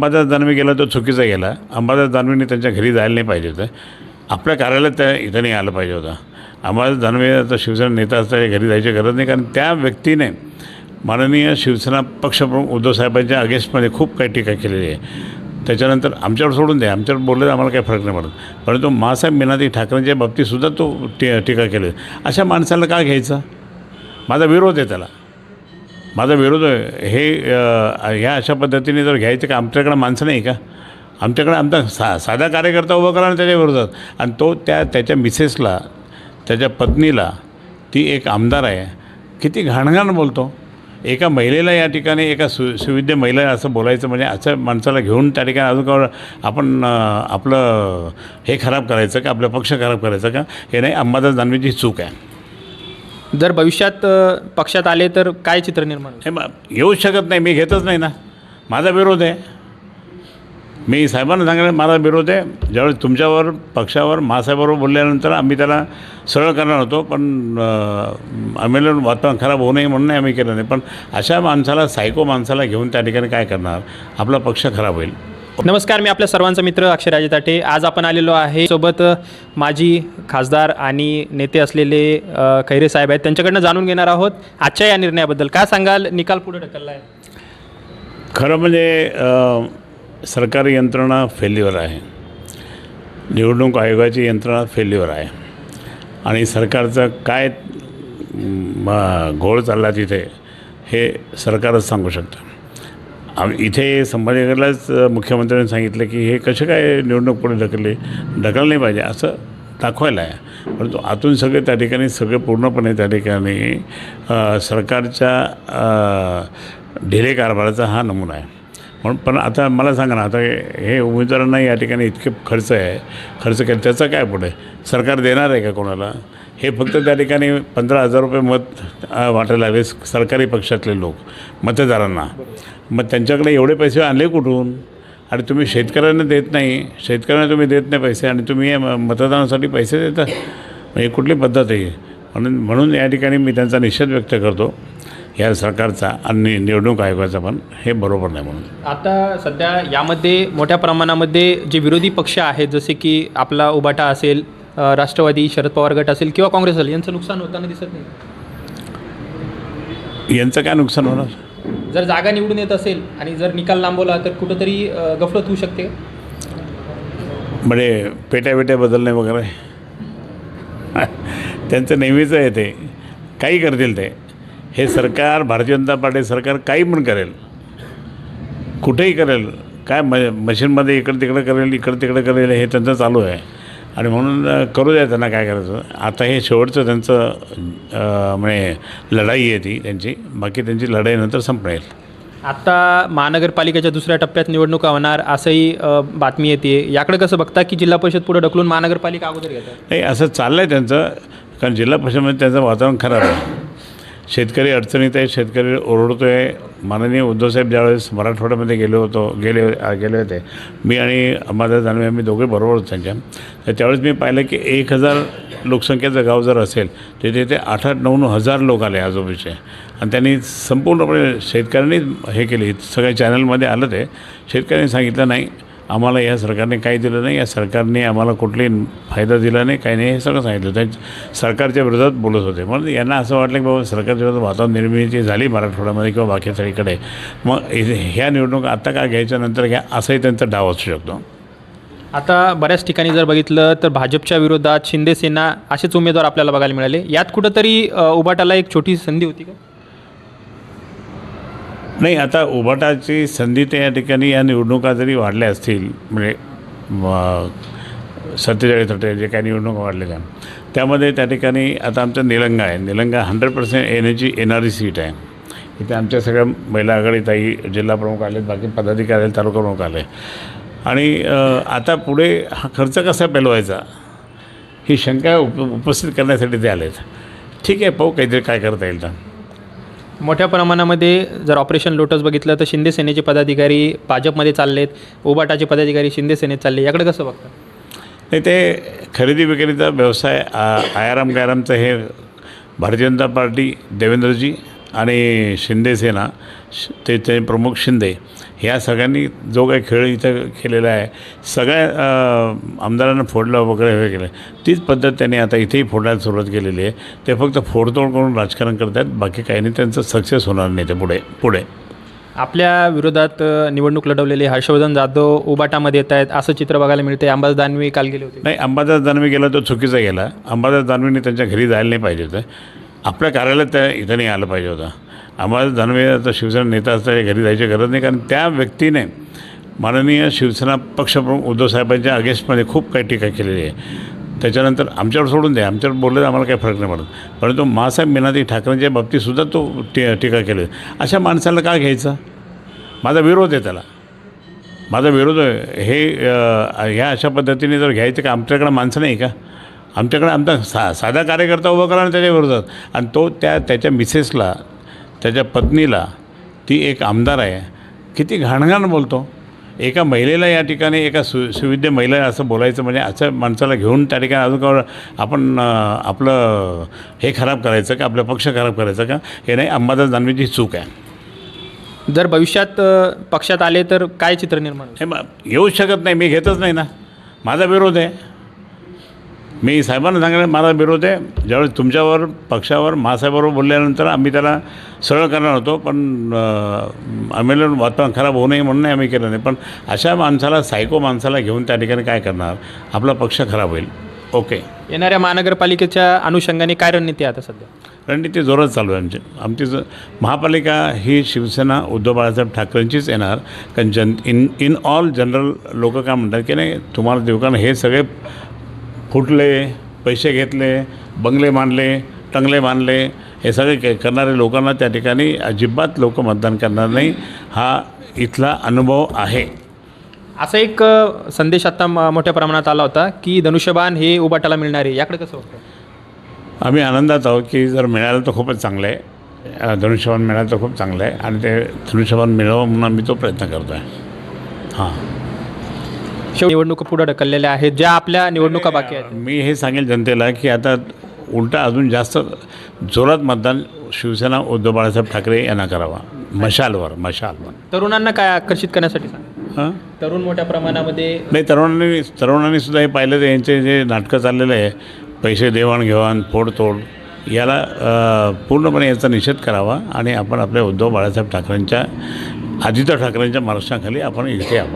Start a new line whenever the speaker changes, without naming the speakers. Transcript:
अंबादास दानवे गेला तो चुकीचा गेला. अंबादास दानवेने त्यांच्या घरी जायला नाही पाहिजे होतं. आपल्या कार्यालयात त्या इथं नाही आलं पाहिजे होतं. अंबादास दानवे आता शिवसेना नेता असता घरी जायची गरज नाही कारण त्या व्यक्तीने माननीय शिवसेना पक्षप्रमुख उद्धवसाहेबांच्या अगेन्स्टमध्ये खूप काही टीका केलेली आहे. त्याच्यानंतर आमच्यावर सोडून द्या आमच्यावर बोलले तर आम्हाला काही फरक नाही पडत. परंतु मासाहेब मीनाती ठाकरेंच्या बाबतीतसुद्धा तो टी टीका केली. अशा माणसाला का घ्यायचा? माझा विरोध आहे त्याला. माझा विरोध आहे. हे ह्या अशा पद्धतीने जर घ्यायचं का आमच्याकडं माणसं नाही का? आमच्याकडे आमचा सा साधा कार्यकर्ता उभा करा आणि त्याच्या विरोधात. आणि तो त्या त्याच्या मिसेसला त्याच्या पत्नीला ती एक आमदार आहे किती घाणघाण बोलतो. एका महिलेला या ठिकाणी एका सु सुविद्य महिला असं बोलायचं म्हणजे असं माणसाला घेऊन त्या ठिकाणी अजून का आपण आपलं हे खराब करायचं का आपला पक्ष खराब करायचं का? हे नाही अंबादास दानवेची चूक आहे.
जर भविष्यात अ, पक्षात आले तर काय चित्र निर्माण होईल?
हे मग येऊच शकत नाही मी घेतच नाही ना. माझा विरोध आहे. मी साहेबांना सांगितलं माझा विरोध आहे. ज्यावेळेस तुमच्यावर पक्षावर महासाहेबाबरोबर बोलल्यानंतर आम्ही त्याला सरळ करणार होतो पण आम्ही वातावरण खराब होऊ नये म्हणून नाही आम्ही केलं नाही. पण अशा माणसाला सायको माणसाला घेऊन त्या ठिकाणी काय करणार? आपला पक्ष खराब होईल.
नमस्कार मी आपल्या सर्वांचा मित्र अक्षयराजे ताटे आज आपण आलेलो आहे सोबत माजी खासदार आणि नेते असलेले खैरे साहेब आहेत. त्यांच्याकडनं जाणून घेणार आहोत. आजच्या या निर्णयाबद्दल काय सांगाल? निकाल पुढे ढकलला आहे.
खरं म्हणजे सरकारी यंत्रणा फेल्युअर आहे. निवडणूक आयोगाची यंत्रणा फेल्युअर आहे. आणि सरकारचं काय घोळ चालला तिथे हे सरकारच सांगू शकतं. आम इथे संभाजीनगरलाच मुख्यमंत्र्यांनी सांगितलं की हे कसे काय निवडणूक पुढे ढकलली ढकललं नाही पाहिजे असं दाखवायला आहे. परंतु आतून सगळे त्या ठिकाणी सगळे पूर्णपणे त्या ठिकाणी सरकारच्या ढिले कारभाराचा हा नमुना आहे. म्हणून पण आता मला सांगा ना आता हे उमेदवारांना या ठिकाणी इतके खर्च आहे खर्च केला त्याचं काय पुढे? सरकार देणार आहे का कोणाला? हे फक्त त्या ठिकाणी पंधरा हजार रुपये मत वाटायला हवे सरकारी पक्षातले लोक मतदारांना. मग त्यांच्याकडे एवढे पैसे आणले कुठून? आणि तुम्ही शेतकऱ्यांना देत नाही. शेतकऱ्यांना तुम्ही देत नाही पैसे आणि तुम्ही मतदानासाठी पैसे देता. म्हणजे कुठली पद्धत आहे? म्हणून म्हणून या ठिकाणी मी त्यांचा निषेध व्यक्त करतो. या सरकारचा आणि निवडणूक आयोगाचा पण हे बरोबर नाही म्हणून.
आता सध्या यामध्ये मोठ्या प्रमाणामध्ये जे विरोधी पक्ष आहेत जसे की आपला उबाटा असेल राष्ट्रवादी शरद पवार गट असेल किंवा काँग्रेस असेल यांचं नुकसान होताना दिसत नाही.
यांचं काय नुकसान होणार?
जर जागा निवडून येत असेल आणि जर निकाल लांबवला तर कुठंतरी गफलत होऊ शकते
म्हणजे पेट्या पेट्या बदलणे वगैरे. त्यांचं नेहमीचं आहे ते. काही करतील ते. हे सरकार भारतीय जनता पार्टी सरकार काही पण करेल. कुठेही करेल. काय म मशीनमध्ये इकडं तिकडं करेल इकडं तिकडं करेल हे त्यांचं चालू आहे. आणि म्हणून करू द्या त्यांना काय करायचं. आता हे शेवटचं त्यांचं म्हणजे लढाई आहे ती त्यांची. बाकी त्यांची लढाई नंतर संपणार.
आता महानगरपालिकेच्या दुसऱ्या टप्प्यात निवडणुका होणार असंही बातमी येते. याकडे कसं बघता की जिल्हा परिषद पुढे ढकलून महानगरपालिका अगोदर घेतात?
नाही असं चाललं आहे त्यांचं. कारण जिल्हा परिषदेमध्ये त्यांचं वातावरण खराब आहे. शेतकरी अडचणीत आहे शेतकरी ओरडतो आहे माननीय उद्धवसाहेब ज्यावेळेस मराठवाड्यामध्ये गेलो होतो गेले गेले होते. मी आणि अंबादास दानवे आम्ही दोघे बरोबर होतो त्यांच्या. तर त्यावेळेस मी पाहिलं की एक हजार लोकसंख्येचं गाव जर असेल तर तिथे आठ आठ नऊ नऊ हजार लोक आले आजोबाचे आणि त्यांनी संपूर्णपणे शेतकऱ्यांनी हे केली. सगळ्या चॅनलमध्ये आलं ते. शेतकऱ्यांनी सांगितलं नाही आम्हाला या सरकारने काही दिलं नाही या सरकारने आम्हाला कुठलाही फायदा दिला नाही काही नाही हे सगळं सांगितलं. त्या सरकारच्या विरोधात बोलत होते. म्हणून यांना असं वाटलं की बाबा सरकारच्या विरोधात वातावरण निर्मिती झाली मराठवाड्यामध्ये किंवा बाकी सगळीकडे. मग ह्या निवडणूक आत्ता का घ्यायच्या नंतर घ्या असाही त्यांचा डाव असू शकतो?
आता बऱ्याच ठिकाणी जर बघितलं तर भाजपच्या विरोधात शिंदेसेना असेच उमेदवार आपल्याला बघायला मिळाले. यात कुठंतरी उभाटाला एक छोटी संधी होती का?
नाही आता उभाटाची संधी त्या ठिकाणी या निवडणुका जरी वाढल्या असतील म्हणजे सत्तेचाळीस अठ्ठेचाळीस जे काही निवडणुका वाढलेल्या त्यामध्ये त्या ठिकाणी आता आमचं निलंगा आहे. निलंगा हंड्रेड पर्सेंट येण्याची येणारी सीट आहे. इथे आमच्या सगळ्या महिला आघाडीताई जिल्हा प्रमुख आले बाकी पदाधिकारी आले तालुका प्रमुख आले आणि आता पुढे हा खर्च कसा पेलवायचा? ही शंका उप उपस्थित करण्यासाठी ते आलेत. ठीक आहे पाहू काहीतरी काय करता येईल तर.
मोठ्या प्रमाणामध्ये जर ऑपरेशन लोटस बघितलं तर शिंदे सेनेचे पदाधिकारी भाजपमध्ये चाललेत ओबाटाचे पदाधिकारी शिंदे सेनेत चालले. याकडे कसं बघता?
नाही ते खरेदी विक्रीचा व्यवसाय आ- आयाराम गायरामचं हे भारतीय जनता पार्टी देवेंद्रजी आणि शिंदे सेना श- ते ते प्रमुख शिंदे ह्या सगळ्यांनी जो काही खेळ इथं केलेला आहे सगळ्या आमदारांना फोडलं वगैरे हे केलं तीच पद्धत त्यांनी आता इथेही फोडायला सुरुवात केलेली आहे. ते फक्त फोडतोड करून राजकारण करत आहेत बाकी काही नाही त्यांचं सक्सेस होणार नाही ते पुढे पुढे.
आपल्या विरोधात निवडणूक लढवलेले हर्षवर्धन जाधव उबाटामध्ये येत आहेत असं चित्र बघायला मिळते अंबादास दानवे काल गेले होते.
नाही अंबादास दानवे गेला तो चुकीचा गेला. अंबादास दानवेने त्यांच्या घरी जायला नाही पाहिजे होतं. आपल्या कार्यालयात त्या इथं नाही आलं पाहिजे होतं. आम्हाला दानवे आता शिवसेना नेता असता घरी जायची गरज नाही. कारण त्या व्यक्तीने माननीय शिवसेना पक्षप्रमुख उद्धव साहेबांच्या अगेन्स्टमध्ये खूप काही टीका केलेली आहे. त्याच्यानंतर आमच्यावर सोडून द्या. आमच्यावर बोललं तर आम्हाला काही फरक नाही पडत. परंतु मासाहेब मीनाती ठाकरेंच्या बाबतीतसुद्धा तो टी टीका केली अशा माणसाला का घ्यायचा? माझा विरोध आहे त्याला. माझा विरोध आहे. हे ह्या अशा पद्धतीने जर घ्यायचं का? आमच्याकडं माणसं नाही का? आमच्याकडे आमचा सा साधा कार्यकर्ता उभा करा ना त्याच्या विरोधात. आणि तो त्या त्याच्या मिसेसला त्याच्या पत्नीला ती एक आमदार आहे किती घाणघाण बोलतो. एका महिलेला या ठिकाणी एका सु सुविद्य महिला असं बोलायचं म्हणजे असं माणसाला घेऊन त्या ठिकाणी अजून का आपण आपलं हे खराब करायचं का? आपला पक्ष खराब करायचा का? हे नाही अंबादास दानवेची चूक आहे.
जर भविष्यात पक्षात आले तर काय चित्र निर्माण
हे येऊच शकत नाही मी घेतच नाही ना. माझा विरोध आहे. मी साहेबांना सांगितलं माझा विरोध आहे. ज्यावेळेस तुमच्यावर पक्षावर महासाहेबाबरोबर बोलल्यानंतर आम्ही त्याला सरळ करणार होतो पण आम्हाला वातावरण खराब होऊ नये म्हणून नाही आम्ही केलं नाही. पण अशा माणसाला सायको माणसाला घेऊन त्या ठिकाणी काय करणार? आपला पक्ष खराब होईल. ओके.
येणाऱ्या महानगरपालिकेच्या अनुषंगाने काय रणनीती आहे आता सध्या?
रणनीती जोरात चालू आहे आमची. आमची ज महापालिका ही शिवसेना उद्धव बाळासाहेब ठाकरेंचीच येणार. कारण जन इन इन ऑल जनरल लोक काय म्हणतात की नाही तुम्हाला देऊ कारण हे सगळे फुटले पैसे घेतले बंगले बांधले टंगले बांधले हे सगळे के करणारे लोकांना त्या ठिकाणी अजिबात लोक मतदान करणार नाही. हा इथला अनुभव आहे.
असा एक संदेश आता म- मोठ्या प्रमाणात आला होता की धनुष्यबाण हे उबाटाला मिळणार आहे. याकडे कसं होतं
आम्ही आनंदात आहोत की जर मिळालं तर खूपच चांगलं आहे. धनुष्यबाण मिळालं तर खूप चांगलं आहे आणि ते धनुष्यबाण मिळावं म्हणून आम्ही तो प्रयत्न करतो आहे हां.
शेवटी निवडणुका पुढे ढकललेल्या आहेत ज्या आपल्या निवडणुका बाकी आहेत.
मी हे सांगेल जनतेला की आता उलटा अजून जास्त जोरात मतदान शिवसेना उद्धव बाळासाहेब ठाकरे यांना करावा. मशालवर मशालवर.
तरुणांना काय आकर्षित करण्यासाठी सांग.
हां?
तरुण मोठ्या प्रमाणामध्ये
नाही तरुणांनी तरुणांनी सुद्धा हे पाहिलं तर यांचे जे नाटकं चाललेलं आहे पैसे देवाणघेवाण फोडतोड याला अ, पूर्णपणे याचा निषेध करावा आणि आपण आपल्या उद्धव बाळासाहेब ठाकरेंच्या आदित्य ठाकरेंच्या मार्गदर्शनाखाली आपण इथे यावं